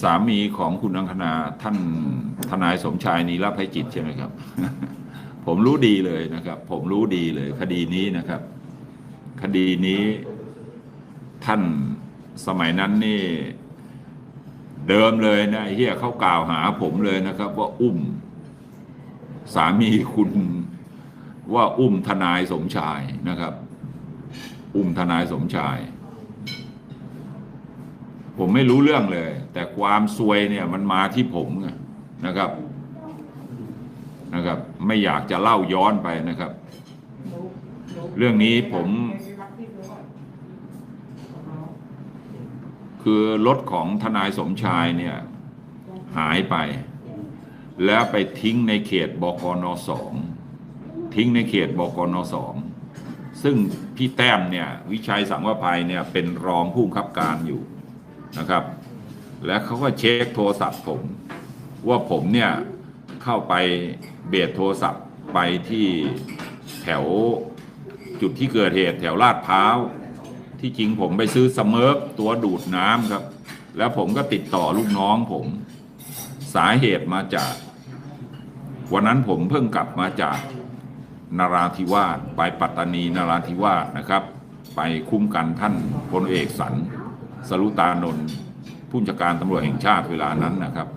สามีของคุณอังคณาท่านทนายสมชายนีรภัยจิตใช่ไหมครับ ผมรู้ดีเลยนะครับ ผมรู้ดีเลย คดีนี้นะครับ คดีนี้ท่านสมัยนั้นนี่ เดิมเลยนะเฮียเขากล่าวหาผมเลยนะครับ ว่าอุ้ม สามีคุณว่าอุ้มทนายสมชายนะครับ อุ้มทนายสมชาย ผมไม่รู้เรื่องเลย แต่ความซวยเนี่ยมันมาที่ผมไงนะครับนะครับ ไม่อยากจะเล่าย้อนไปนะครับ เรื่องนี้ผม คือรถของทนายสมชายเนี่ยหายไป แล้วไปทิ้งในเขตบกนสองทิ้งในเขตบกนสองซึ่งพี่แต้มเนี่ยวิชัยสังวภัยเนี่ยเป็นรองผู้คับการอยู่ นะครับ และเขาก็เช็คโทรศัพท์ผม ว่าผมเนี่ยเข้าไปเบียดโทรศัพท์ไปที่แถวจุดที่เกิดเหตุแถวลาดพร้าว ที่จริงผมไปซื้อสเมิร์ฟตัวดูดน้ำครับ แล้วผมก็ติดต่อลูกน้องผม สาเหตุมาจาก วันนั้นผมเพิ่งกลับมาจากนาราธิวาสไปปัตตานีนาราธิวาสนะครับ ไปคุ้มกันท่านพลเอกสัน สรุตานนท์ผู้จัดการตำรวจแห่งชาติเวลานั้นนะครับ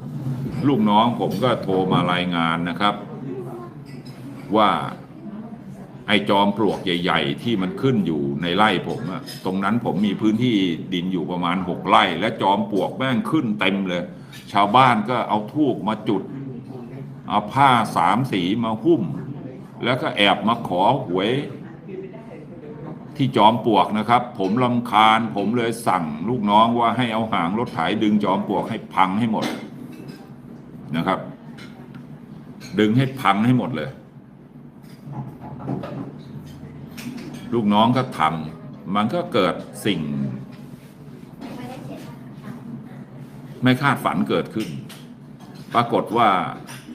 ลูกน้องผมก็โทรมารายงานนะครับ ว่าไอ้จอมปลวกใหญ่ ๆ ที่มันขึ้นอยู่ในไร่ผมอะตรงนั้นผมมีพื้นที่ดินอยู่ประมาณหกไร่ และจอมปลวกแม่งขึ้นเต็มเลย ชาวบ้านก็เอาทูบมาจุด เอาผ้าสามสีมาหุ้ม แล้วก็แอบมาขอหวย ที่จอมปลวกนะครับ ผมลำคาญผมเลยสั่งลูกน้องว่าให้เอาหางรถไถดึงจอมปลวกให้พังให้หมดนะครับ ดึงให้พังให้หมดเลย ลูกน้องก็ทำมันก็เกิดสิ่ง ไม่คาดฝันเกิดขึ้น ปรากฏว่า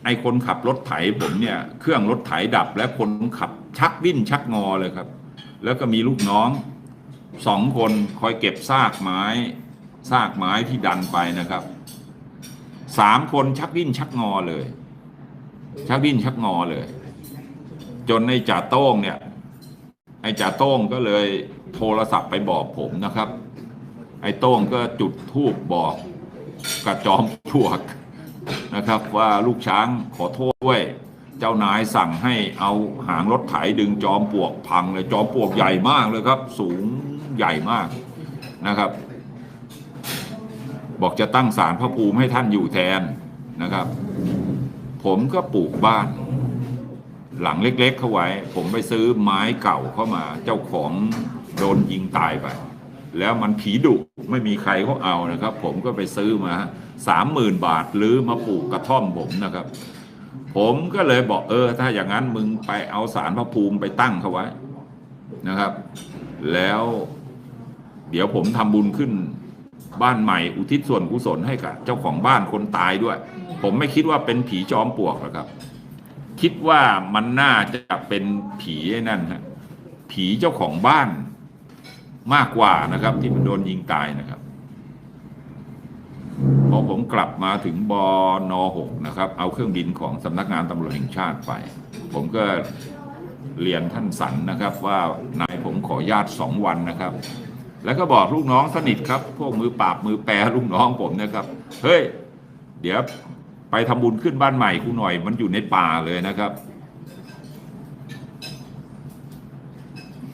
ไอ้คนขับรถไถผมเนี่ย เครื่องรถไถดับและคนขับชักดิ้นชักงอเลยครับ แล้วก็มีลูกน้องสองคนคอยเก็บซากไม้ซากไม้ที่ดันไปนะครับสามคนชักดิ้นชักงอเลย ชักดิ้นชักงอเลย จนในจ่าโต้งเนี่ยไอ้จ่าโต้งก็เลยโทรศัพท์ไปบอกผมนะครับ ไอ้โต้งก็จุดธูปบอกกับจอมปลวกนะครับ ว่าลูกช้างขอโทษด้วย เจ้านายสั่งให้เอาหางรถไถดึงจอมปลวกพังเลยจอมปลวกใหญ่มากเลยครับ สูงใหญ่มากนะครับ บอกจะตั้งศาลพระภูมิให้ท่านอยู่แทนนะครับ ผมก็ปลูกบ้าน หลังเล็กๆเข้าไว้ ผมไปซื้อไม้เก่าเข้ามา เจ้าของโดนยิงตายไป แล้วมันผีดุไม่มีใครเขาเอานะครับ ผมก็ไปซื้อมาสามหมื่นบาทหรือมาปลูกกระท่อมผมนะครับ ผมก็เลยบอกเออ ถ้าอย่างนั้นมึงไปเอาสารพระภูมิไปตั้งเขาไว้นะครับ แล้ว เดี๋ยวผมทำบุญขึ้น บ้านใหม่อุทิศส่วนกุศลให้กับเจ้าของบ้านคนตายด้วย ผมไม่คิดว่าเป็นผีจอมปลวกหรอกครับ คิดว่ามันน่าจะเป็นผีนั่นฮะผีเจ้าของบ้านมากกว่านะครับ ที่มันโดนยิงตายนะครับ พอผมกลับมาถึงบนหกนะครับ เอาเครื่องบินของสำนักงานตำรวจแห่งชาติไป ผมก็เรียนท่านสันนะครับว่านายผมขอญาตสองวันนะครับ แล้วก็บอกลูกน้องสนิทครับ พวกมือปราบมือแปรลูกน้องผมนะครับ เฮ้ย เดี๋ยวไปทำบุญขึ้นบ้านใหม่กูหน่อย มันอยู่ในป่าเลยนะครับ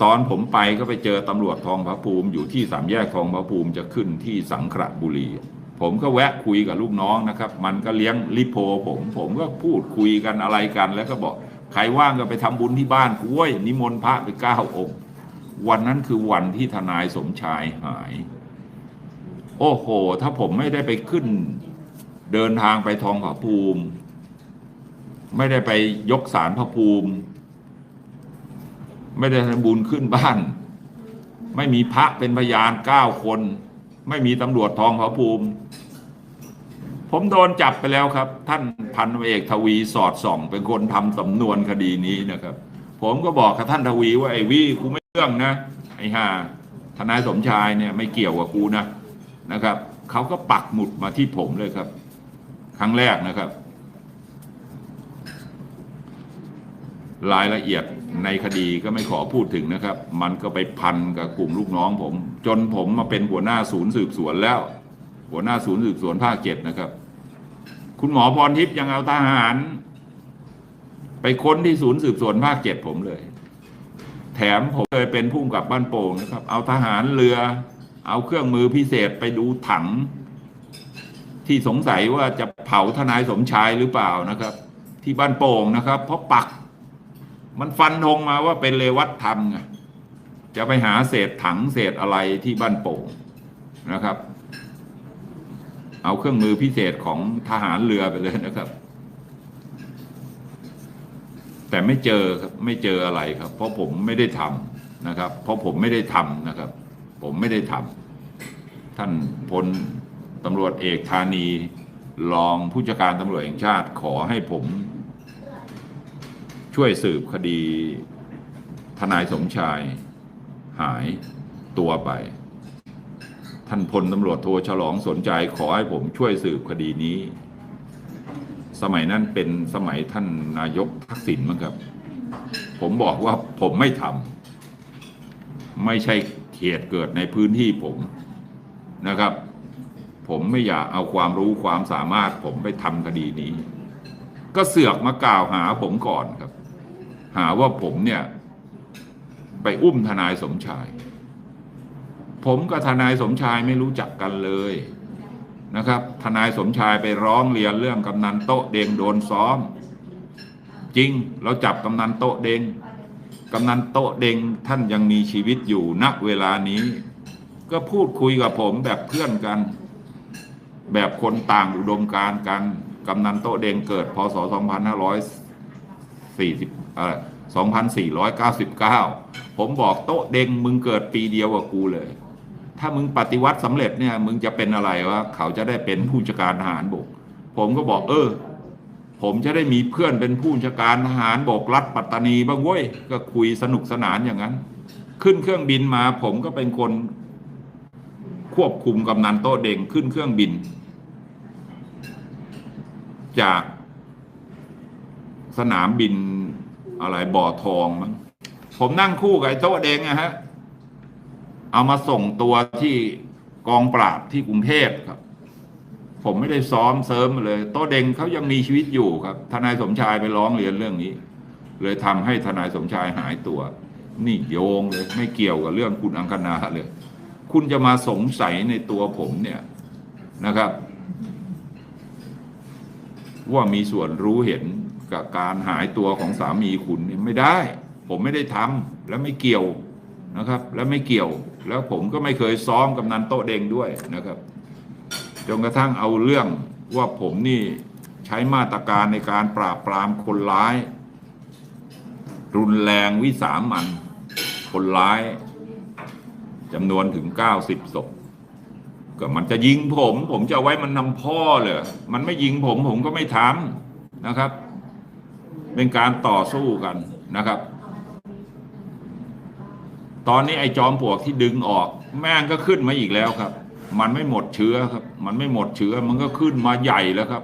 ตอนผมไปก็ไปเจอตำรวจทองพระภูมิ อยู่ที่สามแยกทองพระภูมิจะขึ้นที่สังขละบุรี ผมก็แวะคุยกับลูกน้องนะครับ มันก็เลี้ยงลิโพผม ผมก็พูดคุยกันอะไรกัน แล้วก็บอกใครว่างก็ไปทำบุญที่บ้านกูเว้ยนิมนต์พระไปเก้าองค์ วันนั้นคือวันที่ทนายสมชายหาย โอ้โห ถ้าผมไม่ได้ไปขึ้น เดินทางไปทองผาภูมิ ไม่ได้ไปยกสารพระภูมิ ไม่ได้ทำบุญขึ้นบ้าน ไม่มีพระเป็นพยานเก้าคน ไม่มีตำรวจทองผาภูมิ ผมโดนจับไปแล้วครับ ท่านพันเอกทวีสอดส่อง เป็นคนทำสำนวนคดีนี้นะครับ ผมก็บอกกับท่านทวีว่าไอ้วีกูไม่เรื่องนะไอ้ห่าทนายสมชายเนี่ยไม่เกี่ยวกับกูนะนะครับเขาก็ปักหมุดมาที่ผมเลยครับ ครั้งแรกนะครับ รายละเอียดในคดีก็ไม่ขอพูดถึงนะครับ มันก็ไปพันกับกลุ่มลูกน้องผม จนผมมาเป็นหัวหน้าศูนย์สืบสวนแล้ว หัวหน้าศูนย์สืบสวนภาคเจ็ดนะครับ คุณหมอพรทิพย์ยังเอาทหาร ไปค้นที่ศูนย์สืบสวนภาคเจ็ดผมเลย แถมผมเคยเป็นผู้กำกับบ้านโป่งนะครับ เอาทหารเรือ เอาเครื่องมือพิเศษไปดูถัง ที่สงสัยว่าจะเผาทนายสมชายหรือเปล่านะครับ ที่บ้านโป่งนะครับ เพราะปัก มันฟันธงมาว่าเป็นเลวัตธรรมไงจะไปหาเศษถังเศษอะไรที่บ้านโป่งนะครับ เอาเครื่องมือพิเศษของทหารเรือไปเลยนะครับ แต่ไม่เจอครับไม่เจออะไรครับ เพราะผมไม่ได้ทำนะครับ เพราะผมไม่ได้ทำนะครับ ผมไม่ได้ทำท่านพลตำรวจเอกธานีรองผู้จัดการตำรวจแห่งชาติขอให้ผม ช่วยสืบคดีทนายสมชายหายตัวไป ท่านพลตำรวจโทฉลองสนใจขอให้ผมช่วยสืบคดีนี้ สมัยนั้นเป็นสมัยท่านนายกทักษิณมั้งครับ ผมบอกว่าผมไม่ทำไม่ใช่เขตเกิดในพื้นที่ผมนะครับ ผมไม่อยากเอาความรู้ความสามารถผมไปทำคดีนี้ ก็เสือกมากล่าวหาผมก่อนครับ หาว่าผมเนี่ย ไปอุ้มทนายสมชาย ผมกับทนายสมชายไม่รู้จักกันเลยนะครับ ทนายสมชายไปร้องเรียนเรื่องกำนันโต๊ะเดงโดนซ้อม จริงเราจับกำนันโต๊ะเดงกำนันโต๊ะเดงท่านยังมีชีวิตอยู่ณเวลานี้ ก็พูดคุยกับผมแบบเพื่อนกัน แบบคนต่างอุดมการกันกำนันโต๊ะเดงเกิดพศ2 5 40เอ่อ2499 ผมบอกโต๊ะเด้งมึงเกิดปีเดียวกับกูเลย ถ้ามึงปฏิวัติสำเร็จเนี่ย มึงจะเป็นอะไรวะเขาจะได้เป็นผู้จัดการทหารบก ผมก็บอกเออ ผมจะได้มีเพื่อนเป็นผู้จัดการทหารบกรัฐปัตตานีบ้างเว้ย ก็คุยสนุกสนานอย่างนั้น ขึ้นเครื่องบินมาผมก็เป็นคนควบคุมกำนันโต๊ะเด้งขึ้นเครื่องบิน จาก สนามบินอะไรบ่อทองมั้งผมนั่งคู่กับไอ้โต๊ะเด้งอะฮะ เอามาส่งตัวที่กองปราบที่กรุงเทพครับ ผมไม่ได้ซ้อมเสริมเลย โต๊ะเด้งเขายังมีชีวิตอยู่ครับ ทนายสมชายไปร้องเรียนเรื่องนี้ เลยทำให้ทนายสมชายหายตัว นี่โยงเลย ไม่เกี่ยวกับเรื่องคุณอังคณาเลย คุณจะมาสงสัยในตัวผมเนี่ยนะครับ ว่ามีส่วนรู้เห็น กับการหายตัวของสามีคุณเนี่ยไม่ได้ ผมไม่ได้ทำและไม่เกี่ยวนะครับ และไม่เกี่ยวแล้วผมก็ไม่เคยซ้อมกำนันโต๊ะเด้งด้วยนะครับจนกระทั่งเอาเรื่องว่าผมนี่ใช้มาตรการในการปราบปรามคนร้าย รุนแรงวิสามัน คนร้ายจำนวนถึงเก้าสิบศพก็มันจะยิงผม ผมจะไว้มันนำพ่อเลยมันไม่ยิงผมผมก็ไม่ทำนะครับ เป็นการต่อสู้กันนะครับ ตอนนี้ไอ้จอมปลวกที่ดึงออก แม่งก็ขึ้นมาอีกแล้วครับ มันไม่หมดเชื้อครับ มันไม่หมดเชื้อมันก็ขึ้นมาใหญ่แล้วครับ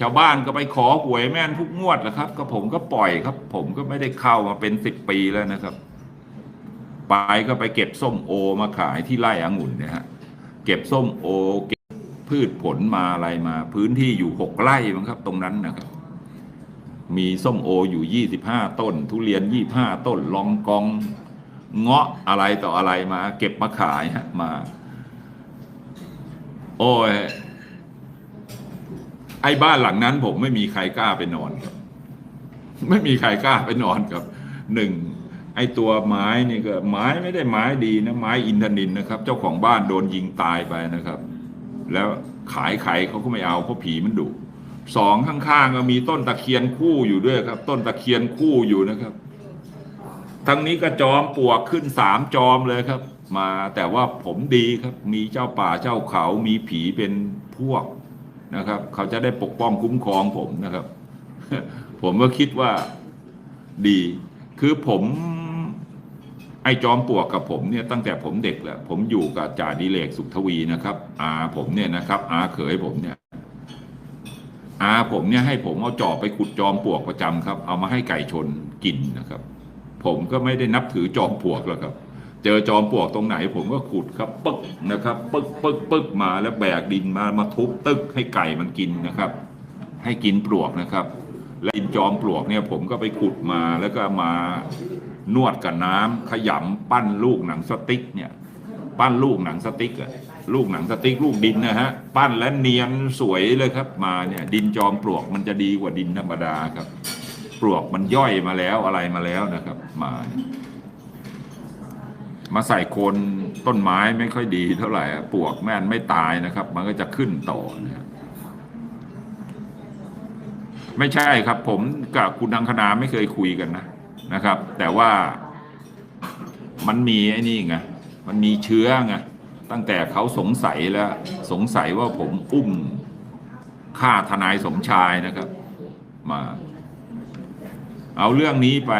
ชาวบ้านก็ไปขอหวยแม่นทุกงวดแหล้วครับ ก็ผมก็ปล่อยครับ ผมก็ไม่ได้เข้ามาเป็นสิบปีแล้วนะครับไปก็ไปเก็บส้มโอมาขายที่ไร่องุ่นเนี่ยฮะเก็บส้มโอเก็บพืชผลมาอะไรมา พื้นที่อยู่หกไร่มั้งครับ ตรงนั้นนะครับ มีส้มโออยู่ยี่สิบห้าต้น ทุเรียนยี่ห้าต้น ลองกอง เงาะอะไรต่ออะไรมา เก็บมาขายฮะมา โอ้ย ไอ้บ้านหลังนั้นผมไม่มีใครกล้าไปนอนครับ ไม่มีใครกล้าไปนอนครับหนึ่งไอ้ตัวไม้นี่ก็ไม้ไม่ได้ไม้ดีนะไม้อินทนินนะครับ เจ้าของบ้านโดนยิงตายไปนะครับ แล้วขายไข่เขาก็ไม่เอาเพราะผีมันดุ สองข้างๆก็มีต้นตะเคียนคู่อยู่ด้วยครับ ต้นตะเคียนคู่อยู่นะครับ ทั้งนี้ก็จอมปวกขึ้นสามจอมเลยครับ มาแต่ว่าผมดีครับ มีเจ้าป่าเจ้าเขา มีผีเป็นพวกนะครับ เขาจะได้ปกป้องคุ้มครองผมนะครับ ผมก็คิดว่าดี คือผมไอ้จอมปลวกกับผมเนี่ยตั้งแต่ผมเด็กแหละผมอยู่กับจ่าดิเลกสุขทวีนะครับอาผมเนี่ยนะครับอาเขยผมเนี่ย อาผมเนี่ยให้ผมเอาจอบไปขุดจอมปลวกประจำครับ เอามาให้ไก่ชนกินนะครับ ผมก็ไม่ได้นับถือจอมปลวกแล้วครับ เจอจอมปลวกตรงไหน ผมก็ขุดครับปึ๊กนะครับปึ๊กปึ๊กปึ๊กมาแล้วแบกดินมามาทุบตึกให้ไก่มันกินนะครับ ให้กินปลวกนะครับ และดินจอมปลวกเนี่ยผมก็ไปขุดมาแล้วก็มานวดกับน้ำขยำปั้นลูกหนังสติ๊กเนี่ย ปั้นลูกหนังสติ๊กอะ ลูกหนังสติ๊กลูกดินนะฮะปั้นและเนียนสวยเลยครับ มาเนี่ยดินจอมปลวกมันจะดีกว่าดินธรรมดาครับ ปลวกมันย่อยมาแล้วอะไรมาแล้วนะครับ มา มาใส่โคนต้นไม้ไม่ค่อยดีเท่าไหร่ปลวกแม่นไม่ตายนะครับ มันก็จะขึ้นต่อนะไม่ใช่ครับ ผมกับคุณดังคณาไม่เคยคุยกันนะนะครับ แต่ว่ามันมีไอ้นี่ไงมันมีเชื้อไง ตั้งแต่เขาสงสัยแล้วสงสัยว่าผมอุ้มฆ่าทนายสมชายนะครับ มา เอาเรื่องนี้ไป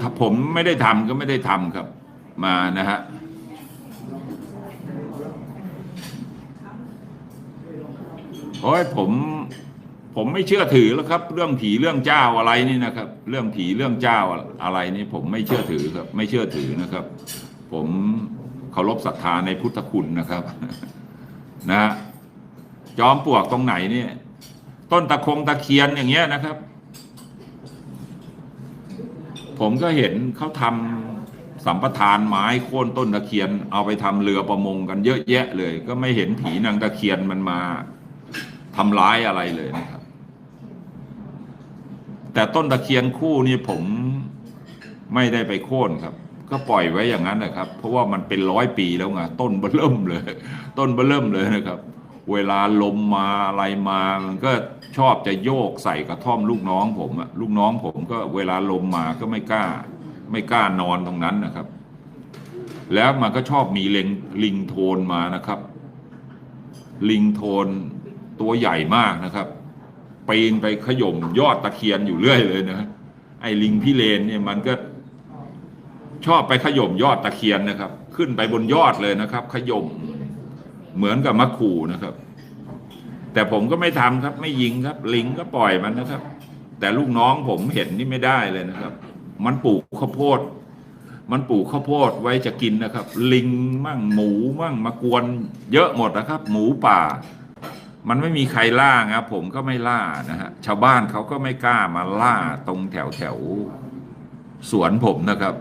ถ้าผมไม่ได้ทำก็ไม่ได้ทำครับ มานะฮะโอ้ยผม ผมไม่เชื่อถือแล้วครับ เรื่องผีเรื่องเจ้าอะไรนี่นะครับ เรื่องผีเรื่องเจ้าอะไรนี่ผมไม่เชื่อถือครับ ไม่เชื่อถือนะครับ ผมเคารพศรัทธาในพุทธคุณนะครับ นะจอมปลวกตรงไหนเนี่ย ต้นตะคงตะเคียนอย่างเงี้ยนะครับ ผมก็เห็นเขาทำสัมปทานไม้โค่นต้นตะเคียน เอาไปทำเรือประมงกันเยอะแยะเลย ก็ไม่เห็นผีนางตะเคียนมันมาทำร้ายอะไรเลยนะครับ แต่ต้นตะเคียนคู่นี่ผมไม่ได้ไปโค่นครับ ก็ปล่อยไว้อย่างนั้นนะครับ เพราะว่ามันเป็นร้อยปีแล้วไงต้นเบิ่มเลย ต้นเบิ่มเลยนะครับ เวลาลมมาอะไรมามันก็ชอบจะโยกใส่กระท่อมลูกน้องผมอะลูกน้องผมก็เวลาลมมาก็ไม่กล้า ไม่กล้านอนตรงนั้นนะครับ แล้วมันก็ชอบมีเลงลิงโทนมานะครับ ลิงโทนตัวใหญ่มากนะครับ ปีนไปขย่มยอดตะเคียนอยู่เรื่อยเลยนะไอ้ลิงพี่เลนเนี่ยมันก็ชอบไปขย่มยอดตะเคียนนะครับ ขึ้นไปบนยอดเลยนะครับ ขย่มเหมือนกับมะขู่นะครับ แต่ผมก็ไม่ทำครับ ไม่ยิงครับ ลิงก็ปล่อยมันนะครับ แต่ลูกน้องผมเห็นนี่ไม่ได้เลยนะครับ มันปลูกข้าวโพด มันปลูกข้าวโพดไว้จะกินนะครับ ลิงมั่งหมูมั่งมากวน เยอะหมดนะครับ หมูป่า มันไม่มีใครล่าครับผมก็ไม่ล่านะฮะชาวบ้านเขาก็ไม่กล้ามาล่าตรงแถวแถวสวนผมนะครับ